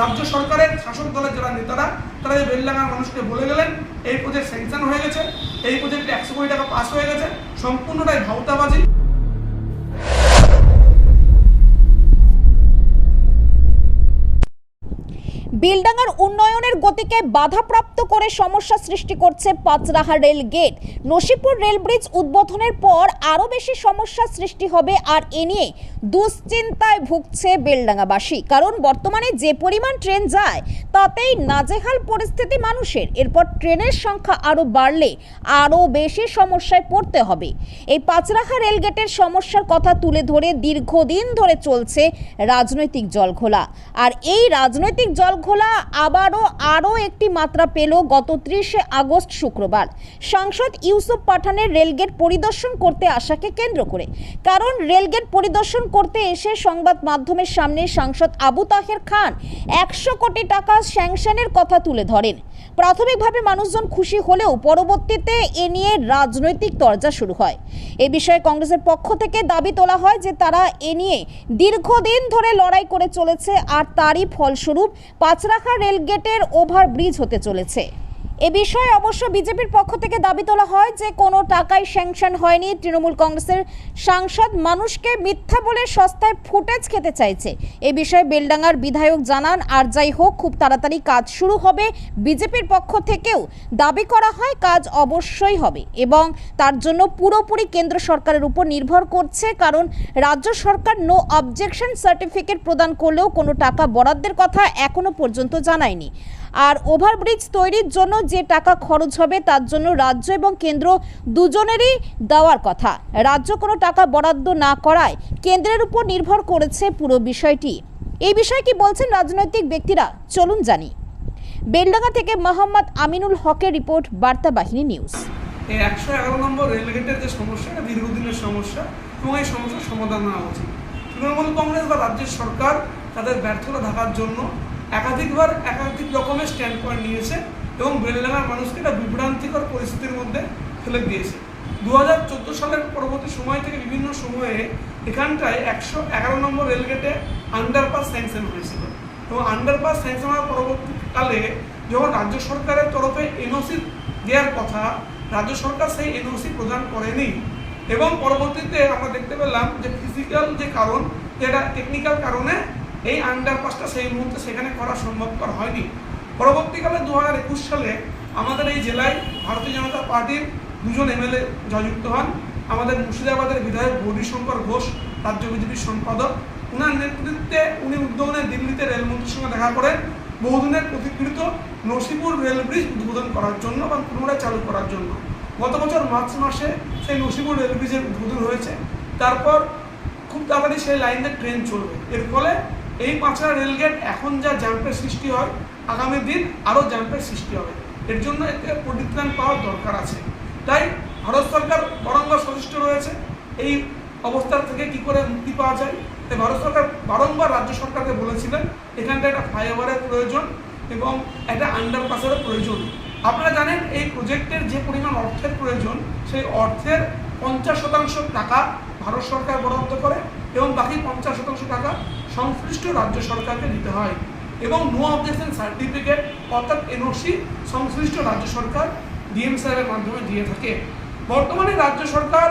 রাজ্য সরকারের শাসক দলের যারা নেতারা, তারা এই বেলডাঙ্গার মানুষকে বলে গেলেন, এই প্রজেক্ট স্যাংশন হয়ে গেছে, এই প্রজেক্টে একশো কোটি টাকা পাস হয়ে গেছে, সম্পূর্ণটাই ভাউতাবাজি বিলডাঙ্গার উন্নয়নের গতিকে বাধাপ্রাপ্ত করে সমস্যা সৃষ্টি করছে Pancharaha rail gate. Nasipur rail bridge উদ্বোধনের পর আরও বেশি সমস্যা সৃষ্টি হবে আর এ নিয়ে দুশ্চিন্তায় ভুগছে বেলডাঙ্গাবাসী। কারণ বর্তমানে যে পরিমাণ ট্রেন যায়, তাতেই নাজেহাল পরিস্থিতি মানুষের। এরপর ট্রেনের সংখ্যা আরও বাড়লে আরও বেশি সমস্যায় পড়তে হবে। এই পাঁচরাহা রেলগেটের সমস্যার কথা তুলে ধরে দীর্ঘদিন ধরে চলছে রাজনৈতিক জলঘোলা। আর এই রাজনৈতিক জলঘোলা আবারও আরও একটি মাত্রা পেল গত ত্রিশে আগস্ট শুক্রবার। সাংসদ ইউসুফ পাঠানের রেলগেট পরিদর্শন করতে আসাকে কেন্দ্র করে। কারণ রেলগেট পরিদর্শন করতে এসে সংবাদ মাধ্যমের সামনে সাংসদ আবু তাহের খান একশো কোটি টাকা স্যাংশনের কথা তুলে ধরেন। প্রাথমিকভাবে মানুষজন খুশি হলেও পরবর্তীতে এ নিয়ে রাজনৈতিক দরজা শুরু হয়। এ বিষয়ে কংগ্রেসের পক্ষ থেকে দাবি তোলা হয় যে তারা এ নিয়ে দীর্ঘদিন ধরে লড়াই করে চলেছে আর তারই ফলস্বরূপ পাঁচরাখা রেলগেটের ওভারব্রিজ হতে চলেছে। এ বিষয়ে অবশ্য বিজেপির পক্ষ থেকে দাবি তোলা হয় যে কোনো টাকাই স্যাংশন হয়নি তৃণমূল কংগ্রেসের সাংসদ। মানুষকে মিথ্যা বলে সস্তায় ফুটেজ খেতে চাইছে। এ বিষয়ে বেলডাঙ্গার বিধায়ক জানান, আর যাই হোক, খুব তাড়াতাড়ি কাজ শুরু হবে। বিজেপির পক্ষ থেকেও দাবি করা হয়, কাজ অবশ্যই হবে। এবং তার জন্য পুরোপুরি কেন্দ্র সরকারের উপর নির্ভর করছে, কারণ রাজ্য সরকার নো অবজেকশন সার্টিফিকেট প্রদান করলেও কোনো টাকা বরাদ্দের কথা এখনও পর্যন্ত জানায়নি। আর ওভারব্রিজ তৈরির জন্য যে টাকা খরচ হবে তার জন্য রাজ্য এবং কেন্দ্র দুজনেরই দেওয়ার কথা। রাজ্য কোনো টাকা বরাদ্দ না করায় কেন্দ্রের উপর নির্ভর করেছে পুরো বিষয়টি। এই বিষয়ে কি বলছেন রাজনৈতিক ব্যক্তিরা? চলুন জানি। বেলডাঙ্গা থেকে মোহাম্মদ আমিনুল হকের রিপোর্ট, বার্তা বাহিনী নিউজ। এই একশো এগারো নম্বর রেলগেটের যে সমস্যা, এটা দীর্ঘদিনের সমস্যা এবং এই সমস্যার সমাধান নেওয়া উচিত। তৃণমূল কংগ্রেস বা রাজ্যের সরকার তাদের ব্যর্থতা ঢাকার জন্য একাধিকবার একাধিক রকমের স্ট্যান্ড পয়েন্ট নিয়েছে এবং বেলডাঙ্গার মানুষকে একটা বিভ্রান্তিকর পরিস্থিতির মধ্যে ফেলে দিয়েছে। দু হাজার চোদ্দ সালের পরবর্তী সময় থেকে বিভিন্ন সময়ে এখানটায় একশো এগারো নম্বর রেলগেটে আন্ডারপাস স্যাংশন হয়েছিল। এবং আন্ডারপাস স্যাংশন হওয়ার পরবর্তীকালে যখন রাজ্য সরকারের তরফে এনওসি দেওয়ার কথা, রাজ্য সরকার সেই এনওসি প্রদান করেনি। এবং পরবর্তীতে আমরা দেখতে পেলাম যে ফিজিক্যাল যে কারণ, যেটা টেকনিক্যাল কারণে এই আন্ডারপাসটা সেই মুহূর্তে সেখানে করা সম্ভবপর হয়নি। পরবর্তীকালে দু হাজার একুশ সালে আমাদের এই জেলায় ভারতীয় জনতা পার্টির দুজন এমএলএ জয়যুক্ত হন। আমাদের মুর্শিদাবাদের বিধায়ক গৌরী শঙ্কর ঘোষ, রাজ্য বিজেপির সম্পাদক। উনার নেতৃত্বে উনি উদ্যোগনে দিল্লিতে রেলমন্ত্রীর সঙ্গে দেখা করেন বহুদিনের প্রতিকৃত নসিপুর রেল ব্রিজ উদ্বোধন করার জন্য বা পুনরায় চালু করার জন্য। গত বছর মার্চ মাসে সেই নসিপুর রেল ব্রিজের উদ্বোধন হয়েছে। তারপর খুব তাড়াতাড়ি সেই লাইনে ট্রেন চলবে। এর ফলে এই পাঁচড়া রেলগেট এখন যা জাম্পের সৃষ্টি হয়, আগামী দিন আরও জাম্পের সৃষ্টি হবে। এর জন্য এতে পরিত্রাণ পাওয়ার দরকার আছে। তাই ভারত সরকার বারংবার সচেষ্ট রয়েছে। এই অবস্থার থেকে কি করে মুক্তি পাওয়া যায়? তাই ভারত সরকার বারংবার রাজ্য সরকারকে বলেছিলেন এখানটা একটা ফ্লাইওভারের প্রয়োজন এবং একটা আন্ডারপাসেরও প্রয়োজন। আপনারা জানেন, এই প্রজেক্টের যে পরিমাণ অর্থের প্রয়োজন, সেই অর্থের পঞ্চাশ শতাংশ টাকা ভারত সরকার বরাদ্দ করে এবং বাকি পঞ্চাশ শতাংশ টাকা সংশ্লিষ্ট রাজ্য সরকারকে দিতে হয় এবং নো অবজেকশন সার্টিফিকেট অর্থাৎ এনওসি সংশ্লিষ্ট রাজ্য সরকার ডিএম সাহেবের মাধ্যমে দিয়ে থাকে। বর্তমানে রাজ্য সরকার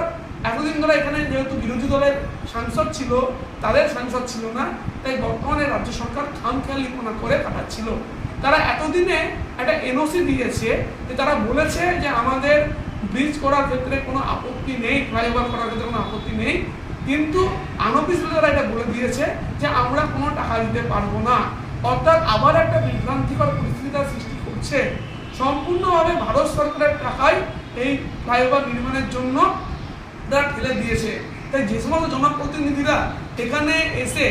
এতদিন ধরে এখানে যেহেতু বিরোধী দলের সাংসদ ছিল, তাদের সাংসদ ছিল না, তাই বর্তমানে রাজ্য সরকার খামখেয়ালিপনা করে কাটাচ্ছিল তারা এতদিনে একটা এনওসি দিয়েছে যে তারা বলেছে যে আমাদের ব্রিজ করার ক্ষেত্রে কোনো আপত্তি নেই ফ্লাইওভার করার ক্ষেত্রে কোনো আপত্তি নেই। কিন্তু আনঅফিসিয়াল এটা বলে দিয়েছে যে আমরা কোনো টাকা দিতে পারব না। অর্থাৎ আবার একটা বিভ্রান্তিকর পরিস্থিতির সৃষ্টি করছে। সম্পূর্ণভাবে ভারত সরকারের টাকায় এই ফ্লাইওভার নির্মাণের জন্য তারা ঠেলে দিয়েছে। তাই যে সমস্ত জনপ্রতিনিধিরা এখানে এসে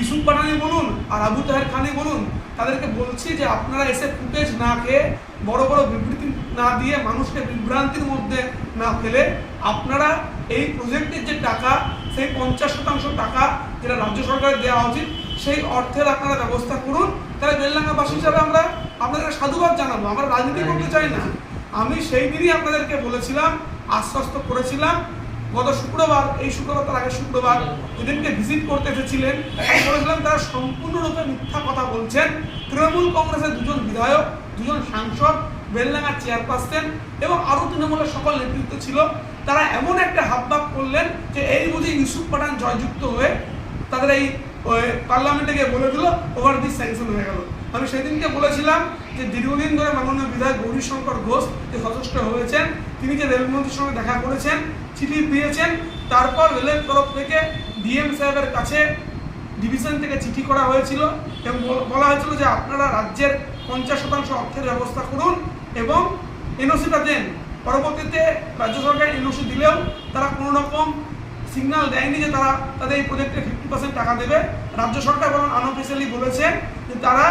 ইসুফ পাঠানি বলুন আর আবু তাহের খানি বলুন, তাদেরকে বলছি যে আপনারা এসে ফুটেজ না খেয়ে বড় বড় বিবৃতি না দিয়ে মানুষকে বিভ্রান্তির মধ্যে না ফেলে আপনারা এই প্রজেক্টের যে টাকা সেই পঞ্চাশ শতাংশ টাকা যেটা রাজ্য সরকারের দেওয়া উচিত সেই অর্থের আপনারা ব্যবস্থা করুন। তাহলে বেলডাঙ্গাবাসী হিসাবে আমরা আপনাদেরকে সাধুবাদ জানাব। আমরা রাজনীতি করতে চাই না। আমি সেই দিনই আপনাদেরকে বলেছিলাম আশ্বস্ত করেছিলাম গত শুক্রবার এই শুক্রবার তার আগের শুক্রবার যেদিনকে ভিজিট করতে এসেছিলেন। বলেছিলাম তারা সম্পূর্ণরূপে মিথ্যা কথা বলছেন। তৃণমূল কংগ্রেসের দুজন বিধায়ক দুজন সাংসদ বেলডাঙ্গার চেয়ারপারসন এবং আরও তৃণমূলের সকল নেতৃত্ব ছিল। তারা এমন একটা হাবভাব করলেন যে এই বুঝি ইউসুফ পাঠান জয়যুক্ত হয়ে তাদের এই পার্লামেন্টে গিয়ে বলে দিল ওভার দিস স্যাংশন হয়ে গেল। আমি সেদিনকে বলেছিলাম যে দীর্ঘদিন ধরে মাননীয় বিধায়ক গৌরীশঙ্কর ঘোষ যে সচেষ্ট হয়েছেন, তিনি যে রেলমন্ত্রীর সঙ্গে দেখা করেছেন, চিঠি দিয়েছেন, তারপর রেলের তরফ থেকে ডিএম সাহেবের কাছে ডিভিশন থেকে চিঠি করা হয়েছিল এবং বলা হয়েছিল যে আপনারা রাজ্যের পঞ্চাশ শতাংশ অর্থের ব্যবস্থা করুন এবং এনওসিটা দেন। পরবর্তীতে রাজ্য সরকার এনওসি দিলেও তারা কোনো রকম সিগন্যাল দেয়নি যে তারা তাদের এই প্রজেক্টে ফিফটি পার্সেন্ট টাকা দেবে। রাজ্য সরকার বরং আনঅফিসিয়ালি বলেছে যে তারা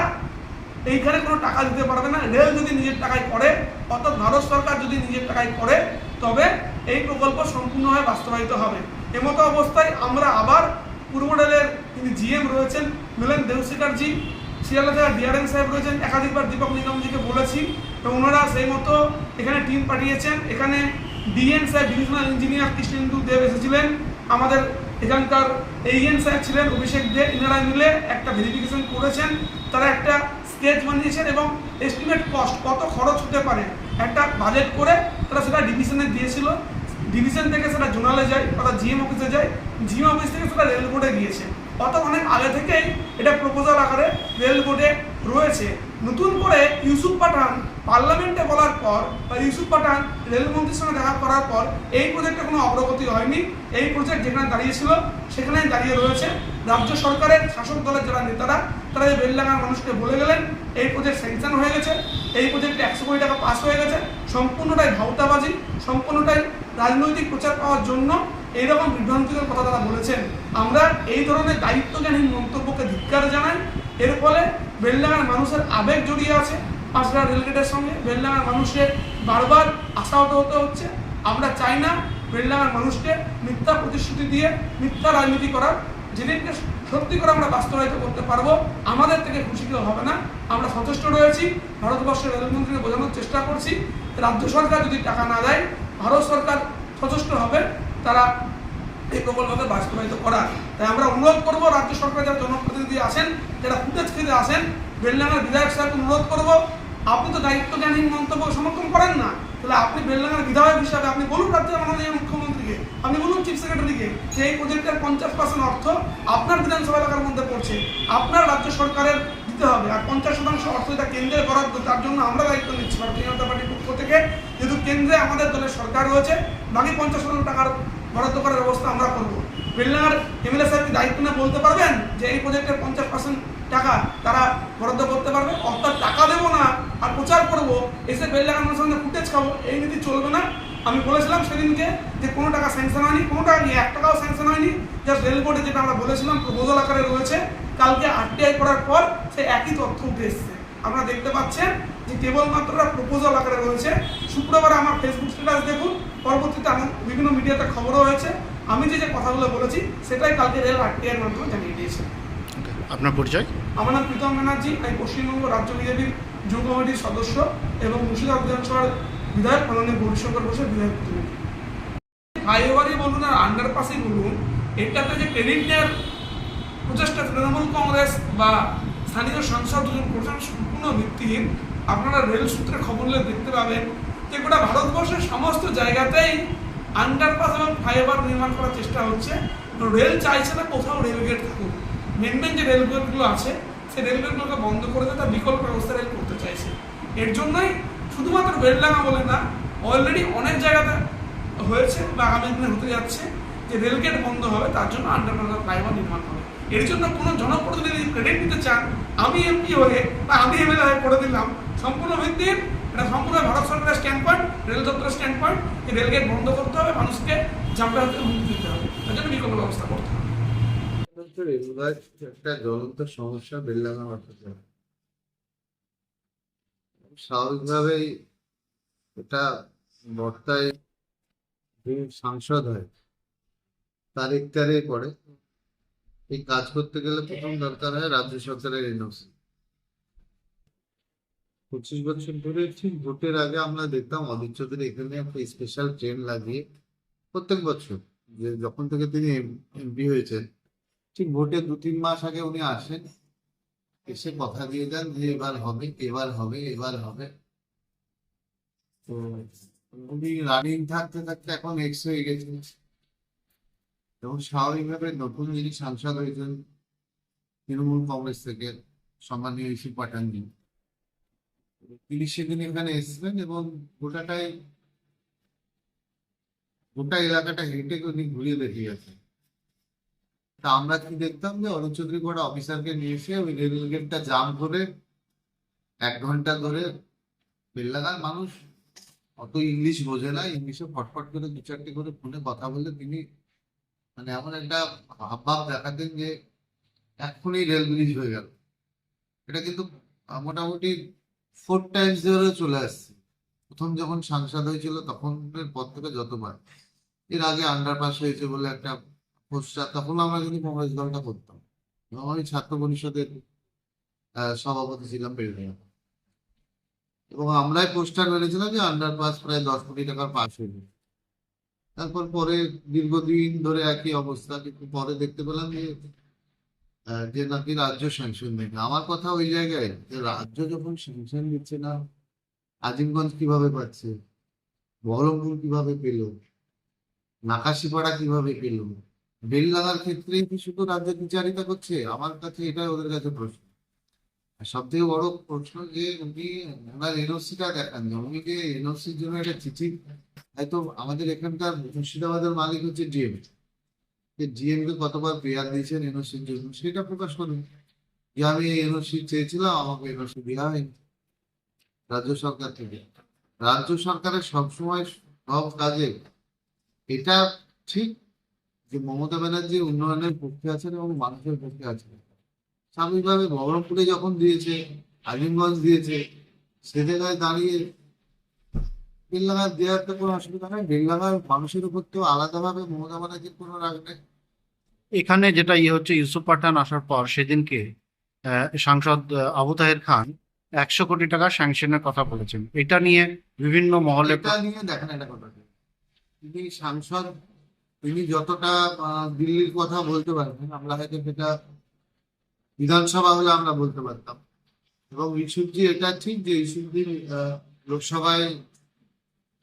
এইখানে কোনো টাকা দিতে পারবে না। রেল যদি নিজের টাকায় করে, অর্থাৎ ভারত সরকার যদি নিজের টাকায় করে, তবে এই প্রকল্প সম্পূর্ণভাবে বাস্তবায়িত হবে। এমতো অবস্থায় আমরা আবার পূর্ব রেলের তিনি জিএম রয়েছেন, মিলেন দেবশিকারজি শিয়ালদা থেকে ডিআরএম সাহেব রয়েছেন, একাধিকবার দীপক নিগমজিকে বলেছি। তো ওনারা সেই মতো এখানে টিম পাঠিয়েছেন। এখানে ডিএন সাহেব ডিভিশনাল ইঞ্জিনিয়ার কৃষ্ণেন্দু দেব এসেছিলেন। আমাদের এখানকার এইএন সাহেব ছিলেন, অভিষেক দে, ইনারা মিলে একটা ভেরিফিকেশন করেছেন। তারা একটা স্কেচ বানিয়েছেন এবং এস্টিমেট কস্ট কত খরচ হতে পারে একটা বাজেট করে তারা সেটা ডিভিশনে দিয়েছিল। ডিভিশন থেকে সেটা জোনালে যায়, অর্থাৎ জিএম অফিসে যায়। জিএম অফিস থেকে সেটা রেল বোর্ডে গিয়েছে। অর্থাৎ অনেক আগে থেকেই এটা প্রপোজাল আকারে রেল বোর্ডে রয়েছে। নতুন করে ইউসুফ পাঠান পার্লামেন্টে বলার পর বা ইউসুফ পাঠান রেলমন্ত্রীর সঙ্গে দেখা করার পর এই প্রজেক্টে কোনো অগ্রগতি হয়নি। এই প্রজেক্ট যেখানে দাঁড়িয়েছিল সেখানে দাঁড়িয়ে রয়েছে। রাজ্য সরকারের শাসক দলের যারা নেতারা, তারা এই বেলডাঙ্গার মানুষকে বলে গেলেন, এই প্রজেক্ট স্যাংশন হয়ে গেছে। এই প্রজেক্টে একশো কোটি টাকা পাস হয়ে গেছে। সম্পূর্ণটাই ভাউতাবাজি সম্পূর্ণটাই রাজনৈতিক প্রচার পাওয়ার জন্য এইরকম বিভ্রান্তিকর কথা তারা বলেছেন। আমরা এই ধরনের দায়িত্বজ্ঞানহীন মন্তব্যকে ধিক্কার জানাই। এর ফলে বেলডাঙ্গার মানুষের আবেগ জড়িয়ে আছে পাঁচটা রেলগেটের সঙ্গে। বেলডাঙ্গার মানুষের বারবার আশাহত হতে হচ্ছে। আমরা চাই না বেলডাঙ্গার মানুষকে মিথ্যা প্রতিশ্রুতি দিয়ে মিথ্যা রাজনীতি করার। যেদিনকে সত্যি করে আমরা বাস্তবায়িত করতে পারব, আমাদের থেকে খুশি কেউ হবে না। আমরা সচেষ্ট রয়েছি। ভারতবর্ষের রেলমন্ত্রীকে বোঝানোর চেষ্টা করছি। রাজ্য সরকার যদি টাকা না দেয়, ভারত সরকার সচেষ্ট হবে। তারা এই প্রকল্পকে বাস্তবায়িত করার তাই আমরা অনুরোধ করব, রাজ্য সরকার যারা জনপ্রতিনিধি আছেন, যারা ফুটেজ খেতে আসেন বেলডাঙ্গার বিধায়ক সাহেবকে অনুরোধ করব, আপনি তো দায়িত্বজ্ঞানহীন মন্তব্য সমর্থন করেন না। তাহলে আপনি বেলডাঙ্গার বিধায়ক হিসাবে আপনি বলুন রাজ্যের মাননীয় মুখ্যমন্ত্রীকে, আপনি বলুন চিফ সেক্রেটারিকে যে এই প্রজেক্টের পঞ্চাশ পার্সেন্ট অর্থ আপনার বিধানসভা এলাকার মধ্যে পড়ছে, আপনার রাজ্য সরকারের দিতে হবে। আর পঞ্চাশ শতাংশ অর্থ এটা কেন্দ্রের বরাদ্দ, তার জন্য আমরা দায়িত্ব নিচ্ছি। ভারতীয় জনতা পার্টির পক্ষ থেকে, যেহেতু কেন্দ্রে আমাদের দলের সরকার রয়েছে, বাকি পঞ্চাশ শতাংশ টাকার বরাদ্দ করার ব্যবস্থা আমরা করব। বেলনার এমএলএ সাহেব কি দায়িত্ব না বলতে পারবেন যে এই প্রজেক্টের পঞ্চাশ পার্সেন্ট টাকা তারা বরাদ্দ করতে পারবে? অর্থাৎ টাকা দেবো না, আর প্রচার করব, এসে বেলডাঙ্গার মানুষের সঙ্গে ফুটেজ খাব, এই নীতি চলবে না। আমি বলেছিলাম সেদিনকে যে কোনো টাকা স্যাংশন হয়নি, কোনো টাকা নিয়ে এক টাকাও স্যাংশন হয়নি। জাস্ট রেল বোর্ডে যেটা আমরা বলেছিলাম প্রপোজাল আকারে রয়েছে, কালকে আরটিআই করার পর সে একই তথ্য উঠে এসছে। আপনারা দেখতে পাচ্ছেন যে কেবলমাত্র প্রপোজাল আকারে রয়েছে। শুক্রবার আমার ফেসবুক স্ট্যাটাস দেখুন। পরবর্তীতে আমার বিভিন্ন মিডিয়াতে খবরও হয়েছে। আমি যে যে কথাগুলো বলেছি সেটাই কালকে রেল আরটিআইয়ের মাধ্যমে জানিয়ে দিয়েছে। আপনার পরিচয়? আমার নাম প্রীতম ব্যানার্জি। আমি পশ্চিমবঙ্গ রাজ্য বিজেপির যুব কমিটির সদস্য এবং মুর্শিদাবাদ বিধানসভার বিধায়ক মাননীয় গৌরীশঙ্কর ঘোষের বিধায়ক প্রতিনিধি। ফ্লাইওভারই বলুন আর আন্ডারপাসই বলুন এটাতে যে ক্রেডিট নেওয়ার প্রচেষ্টা তৃণমূল কংগ্রেস বা স্থানীয় সাংসদ দুজন করছেন সম্পূর্ণ ভিত্তিহীন। আপনারা রেল সূত্রে খবর নিলে দেখতে পাবেন যে গোটা ভারতবর্ষের সমস্ত জায়গাতেই আন্ডারপাস এবং ফ্লাইওভার নির্মাণ করার চেষ্টা হচ্ছে। রেল চাইছে না কোথাও রেলগেট থাকুক। মেন মেন যে রেলগেটগুলো আছে, সেই রেলগেটগুলোকে বন্ধ করে দিয়ে তার বিকল্প ব্যবস্থা রেল করতে চাইছে। এর জন্যই শুধুমাত্র বেলডাঙ্গা বলে না অলরেডি অনেক জায়গাতে হয়েছে বা আগামী দিনে হতে যাচ্ছে। যে রেলগেট বন্ধ হবে, তার জন্য আন্ডারগ্রাউন্ড ফ্লাইওভার নির্মাণ হবে। এর জন্য কোনো জনপ্রতিনিধি ক্রেডিট নিতে চান, আমি এমপি হয়ে বা আমি এমএলএ হয়ে করে দিলাম। সম্পূর্ণ ভিত্তির, এটা সম্পূর্ণ ভারত সরকারের স্ট্যান্ড পয়েন্ট রেল দপ্তরের স্ট্যান্ড পয়েন্ট যে রেলগেট বন্ধ করতে হবে, মানুষকে হাতে হুমকি দিতে হবে। তার জন্য বিকল্প ব্যবস্থা করতে হবে। রেলওয়ে একটা জ্বলন্ত সমস্যা বেলডাঙ্গা মাঠে স্বাভাবিকভাবেই এটা বর্তায় সাংসদ হয়। তার ইত্যাদি পড়ে এই কাজ করতে গেলে প্রথম দরকার হয় রাজ্য সরকারের এনওসি পঁচিশ বছর ধরে ঠিক ভোটের আগে আমরা দেখতাম অদিত চৌধুরী এখানে একটা স্পেশাল ট্রেন লাগিয়ে প্রত্যেক বছর যে যখন থেকে তিনি এমপি হয়েছেন ঠিক ভোটের দু তিন মাস আগে উনি আসেন এসে কথা দিয়ে যান যে এবার হবে এবার হবে এবার হবে। তো উনি রানিং থাকতে থাকতে এখন এক্স হয়ে গেছেন এবং স্বাভাবিকভাবে নতুন যিনি সাংসদ হয়েছেন তৃণমূল কংগ্রেস থেকে সম্মানীয় ইসি পাঠানজি, তিনি সেদিন এখানে এসেছিলেন এবং গোটাটাই, গোটা এলাকাটা হেঁটে উনি ঘুরিয়ে দেখিয়ে তা আমরা কি দেখতাম যে অরুণ চৌধুরী কোনো অফিসারকে নিয়ে এসে ওই রেল গেটটা জাম করে এক ঘণ্টা ধরে বেল্লাগার মানুষ, অত ইংলিশ বোঝে না, ইংলিশে ফটফট করে দু চারটে করে ফোনে কথা বললে তিনি মানে এমন একটা ভাব দেখাতেন যে এক্ষুনি রেল ব্রিজ হয়ে গেল। এটা কিন্তু মোটামুটি ফোর টাইমস ধরে চলে আসছে। প্রথম যখন সাংসদ হয়েছিল তখন পর থেকে যতবার। এর আগে আন্ডারপাস হয়েছে বলে একটা পোস্টার তখন আমরা কিন্তু কংগ্রেস দলটা করতাম। এবং আমি ছাত্র পরিষদের সভাপতি ছিলাম বেলডাঙ্গা এবং আমরাই পোস্টার মেরেছিলাম যে আন্ডারপাস প্রায় দশ কোটি টাকার পাস হয়েছে তারপর পরে দীর্ঘদিন ধরে একই অবস্থা, কিন্তু পরে দেখতে পেলাম যে যে নাকি রাজ্য স্যাংশন দেবে আমার কথা ওই জায়গায়, যে রাজ্য যখন স্যাংশন দিচ্ছে না, আজিমগঞ্জ কীভাবে পাচ্ছে? বহরমপুর কীভাবে পেল? নাকাশিপাড়া কীভাবে পেল? বেলডাঙ্গার ক্ষেত্রে কি শুধু রাজ্য বিচারিতা করছে? আমার কাছে এটা ওদের কাছে প্রশ্ন। সব থেকে বড় প্রশ্ন যে উনি ওনার এনওসিটা দেখান উনি যে এনওসির জন্য একটা চিঠি, হয়তো আমাদের এখানকার মুর্শিদাবাদের মালিক হচ্ছে ডিএম যে ডিএম কে কতবার পেয়ার দিয়েছেন এনওসির জন্য, সেটা প্রকাশ করুন। যে আমি এনওসি চেয়েছিলাম, আমাকে এনওসি দেওয়া হয়নি। রাজ্য সরকার থেকে। রাজ্য সরকারের সবসময় সব কাজে এটা ঠিক যে মমতা ব্যানার্জি উন্নয়নের পক্ষে আছেন এবং মানুষের পক্ষে আছেন। স্বাভাবিকভাবে বহরমপুরে যখন দিয়েছে আজিমগঞ্জ দিয়েছে সে জায়গায় দাঁড়িয়ে বেলডাঙ্গার দেওয়ার তো কোনো অসুবিধা নেই বেলডাঙ্গার মানুষের উপর তো আলাদাভাবে মমতা ব্যানার্জির কোনো রাগ নেই। এখানে যেটা ইয়ে হচ্ছে ইউসুফ পাঠান আসার পর সেদিনকে সাংসদ আবু তাহের খান একশো কোটি টাকা স্যাংশনের কথা বলেছেন। এটা নিয়ে বিভিন্ন মহলে এটা নিয়ে দেখেন একটা কথা। তিনি সাংসদ তিনি যতটা দিল্লির কথা বলতে পারবেন আমরা হয়তো সেটা বিধানসভা হলে আমরা বলতে পারতাম। এবং ইস্যুজি এটা ঠিক যে ইস্যুজি লোকসভায়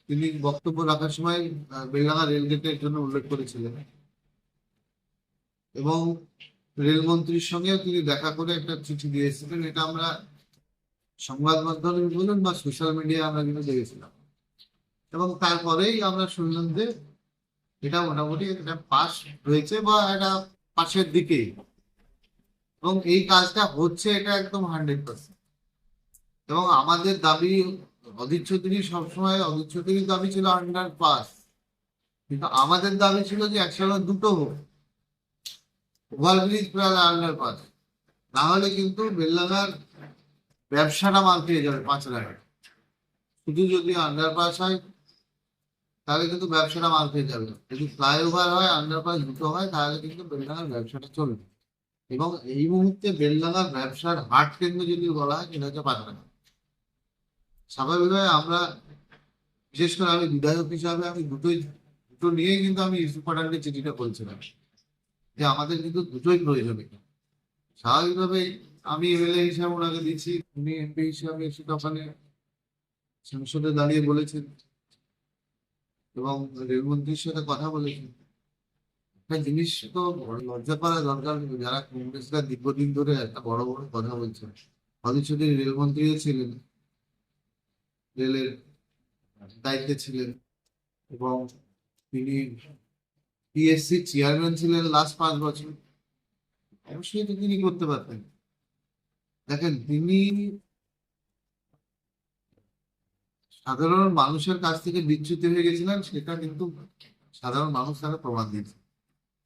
তিনি বক্তব্য রাখার সময় বেলডাঙ্গা রেলগেটের জন্য উল্লেখ করেছিলেন। এবং রেলমন্ত্রীর সঙ্গেও তিনি দেখা করে একটা চিঠি দিয়েছিলেন। এটা আমরা সংবাদ মাধ্যমে বলুন বা সোশ্যাল মিডিয়ায় আমরা কিন্তু দেখেছিলাম। এবং তারপরেই আমরা শুনলাম যে এটা মোটামুটি একটা পাস হয়েছে বা একটা পাশের দিকে এবং এই কাজটা হচ্ছে এটা একদম হান্ড্রেড পার্সেন্ট এবং আমাদের দাবি অদিত চৌধুরী সবসময় অদিত চৌধুরীর দাবি ছিল আন্ডার পাস কিন্তু আমাদের দাবি ছিল যে একসাথে দুটো হোক। ওভারব্রিজ প্লাস আন্ডার পাস না হলে কিন্তু বেলডাঙ্গার ব্যবসাটা মাল পেয়ে যাবে পাঁচ টাকা। শুধু যদি আন্ডারপাস হয়, তাহলে কিন্তু ব্যবসাটা মাল পেয়ে যাবে। যদি ফ্লাইওভার হয় আন্ডারপাস দুটো হয়, তাহলে কিন্তু বেলডাঙ্গার ব্যবসাটা চলবে। এবং এই মুহূর্তে বেলডাঙ্গার ব্যবসার হাট কেন্দ্র যদি বলা হয়, সেটা হচ্ছে পাঁচরাঙা স্বাভাবিকভাবে আমরা, বিশেষ করে আমি বিধায়ক হিসাবে আমি দুটোই, দুটো নিয়েই কিন্তু আমি পাঠানকে চিঠিটা বলছিলাম যে আমাদের কিন্তু দুটোই প্রয়োজন এখানে। স্বাভাবিকভাবেই আমি এমএলএ হিসাবে ওনাকে দিচ্ছি উনি এমপি হিসাবে সেটা ওখানে সংসদে দাঁড়িয়ে বলেছেন এবং রেলমন্ত্রীর সাথে কথা বলেছেন জিনিস, তো লজ্জা করা দরকার যারা কংগ্রেসরা দীর্ঘদিন ধরে একটা বড় বড় কথা বলছেন অধীর চৌধুরী রেলমন্ত্রীও ছিলেন। রেলের দায়িত্বে ছিলেন। এবং তিনি পিএসসি চেয়ারম্যান ছিলেন লাস্ট পাঁচ বছর। অবশ্যই তো তিনি করতে পারতেন। দেখেন, তিনি সাধারণ মানুষের কাছ থেকে বিচ্যুত হয়ে গেছিলেন, সেটা কিন্তু সাধারণ মানুষ তারা প্রমাণ দিয়েছে।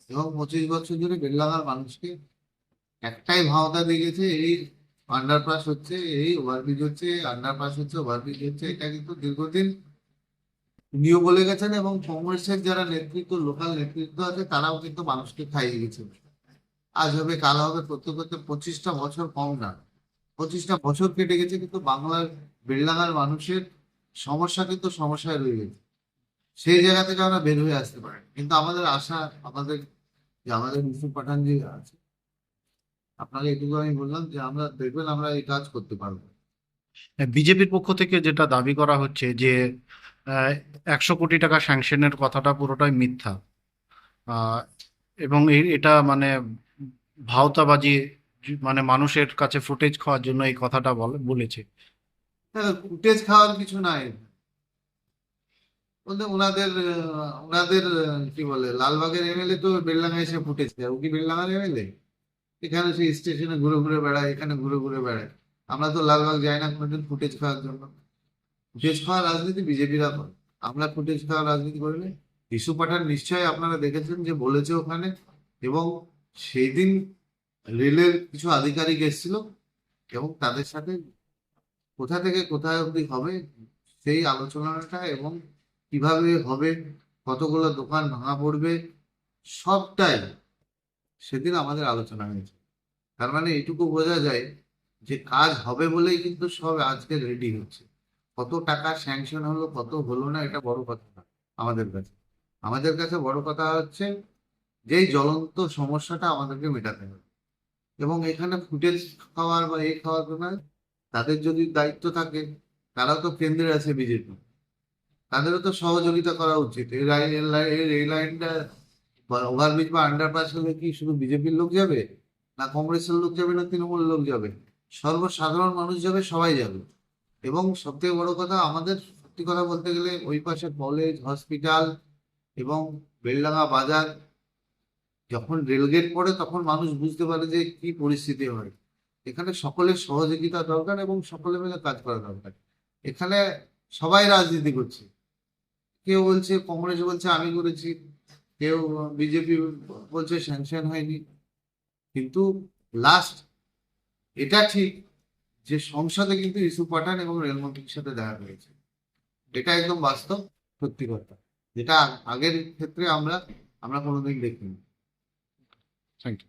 এবং পঁচিশ বছর ধরে বেলডাঙ্গার মানুষকে একটাই ভাওতা দিয়ে গেছে, এই আন্ডারপাস হচ্ছে, এই ওভারব্রিজ হচ্ছে আন্ডারপাস হচ্ছে ওভারব্রিজ হচ্ছে, এটা কিন্তু দীর্ঘদিন উনিও বলে গেছেন এবং কংগ্রেসের যারা নেতৃত্ব লোকাল নেতৃত্ব আছে, তারাও কিন্তু মানুষকে খাইয়ে গেছে। আজ হবে, কাল হবে করতে করতে পঁচিশটা বছর কম না। পঁচিশটা বছর কেটে গেছে, কিন্তু বাংলার বেলডাঙ্গার মানুষের সমস্যা কিন্তু সমস্যায় রয়ে গেছে। সেই জায়গা থেকে আমরা বের হয়ে আসতে পারি কিন্তু আমাদের আশা, আমাদের যে আমাদের ইউসুফ পাঠান যে আছে। আপনাকে এটুকু আমি বললাম যে আমরা দেখবেন আমরা এই কাজ করতে পারব। বিজেপির পক্ষ থেকে যেটা দাবি করা হচ্ছে যে একশো কোটি টাকা স্যাংশনের কথাটা পুরোটাই মিথ্যা। এবং এই- এটা মানে ভাওতাবাজি মানে মানুষের কাছে ফুটেজ খাওয়ার জন্য এই কথাটা বলে- বলেছে। ফুটেজ খাওয়ার কিছু নাই। বলতে ওনাদের ওনাদের কি বলে, লালবাগের এমএলএ তো বেলডাঙ্গা এসে খায় ও কি বেলডাঙ্গার এমএলএ এখানে সেই স্টেশনে ঘুরে ঘুরে বেড়ায়, এখানে ঘুরে ঘুরে বেড়ায়। আমরা তো লালবাগ যাই না কোনোদিন ফুটেজ খাওয়ার জন্য। ফুটেজ খাওয়ার রাজনীতি বিজেপিরা করে আমরা ফুটেজ খাওয়ার রাজনীতি করি না ইস্যু পাঠান নিশ্চয়ই আপনারা দেখেছেন যে বলেছে ওখানে, এবং সেই দিন রেলের কিছু আধিকারিক এসেছিল, এবং তাদের সাথে কোথা থেকে কোথায় অবধি হবে সেই আলোচনাটা এবং কীভাবে হবে, কতগুলো দোকান ভাঙা পড়বে, সবটাই সেদিন আমাদের আলোচনা হয়েছে। তার মানে এইটুকু বোঝা যায় যে কাজ হবে বলেই কিন্তু সব আজকে রেডি হচ্ছে। কত টাকা স্যাংশন হলো, কত হলো না, এটা বড় কথা না আমাদের কাছে। আমাদের কাছে বড় কথা হচ্ছে যেই জ্বলন্ত সমস্যাটা আমাদেরকে মেটাতে হবে। এবং এখানে ফুটেজ খাওয়ার বা এই খাওয়ার না তাদের যদি দায়িত্ব থাকে, তারাও তো কেন্দ্রে আছে বিজেপি। তাদেরও তো সহযোগিতা করা উচিত। এই এই লাইনটা ওভারব্রিজ বা আন্ডারপাস হলে কি শুধু বিজেপির লোক যাবে? না কংগ্রেসের লোক যাবে না তৃণমূল লোক যাবে? সর্বসাধারণ মানুষ যাবে, সবাই যাবে। এবং সবথেকে বড় কথা, আমাদের সত্যি কথা বলতে গেলে ওই পাশে কলেজ হসপিটাল এবং বেলডাঙ্গা বাজার, যখন রেলগেট পড়ে তখন মানুষ বুঝতে পারে যে কি পরিস্থিতি হয়। এখানে সকলের সহযোগিতা দরকার এবং সকলে মিলে কাজ করা দরকার। এখানে সবাই রাজনীতি করছে। কেউ বলছে, কংগ্রেস বলছে, আমি করেছি। কেউ বিজেপি বলছে স্যাংশন হয়নি। কিন্তু লাস্ট এটা ঠিক যে সংসদে কিন্তু ইস্যু পাঠান এবং রেলমন্ত্রীর সাথে দেখা হয়েছে। এটা একদম বাস্তব, সত্যি কথা। যেটা আগের ক্ষেত্রে আমরা আমরা কোনোদিন দেখিনি। Thank you